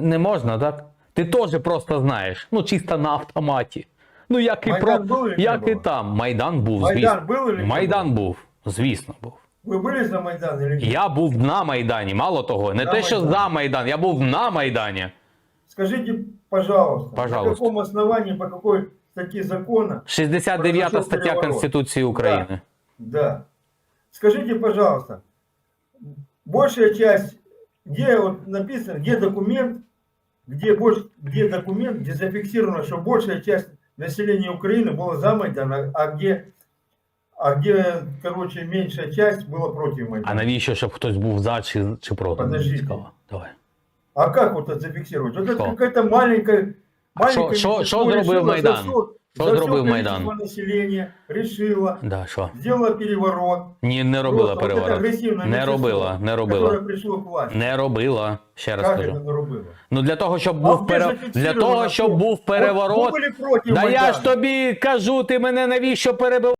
Не, можна, так? Ти теж просто знаєш. Ну, чисто на автоматі. Ну, як і, Майдан про, був як і там. Майдан був, Майдан звісно. був чи Майдан був, звісно, був. Вы были за Майдан или нет? Я був на Майдані, мало того, не На те, що Майдані. за Майдан, я був на Майдані. Скажите, пожалуйста, Пожалуйста. по какому основанию, по какой статье закона, 69 Произошел стаття переворот. Конституції України. да. Скажите, пожалуйста, большая часть, где вот написано, где документ, где, больш, где документ, где зафиксировано, что большая часть населения Украины была за Майдан, а, а где, а где, короче, меньшая часть была против А Майдана. навіщо, щоб хтось був за чи, чи проти? Мені Подождите. цікаво. Давай. А как вот это зафиксировать? Вот это Что? какая-то маленькая... А шо- маленькое шо- шо меньшинство зробив решило Майдан? за всё- Що за всё зробив количество Майдан? населения решила, Да, що? сделала переворот. Ні, не робила Просто вот это переворот. агрессивное Не меньшинство, робила, не Которое робила. пришло к власти. Не робила. Ще раз Как кажу. это не робила? Ну для того, щоб А був где пере... зафиксировано, для того, щоб что- був Вот переворот. вы были против Да я Майдана. ж тобі кажу, ти мене навіщо перебив?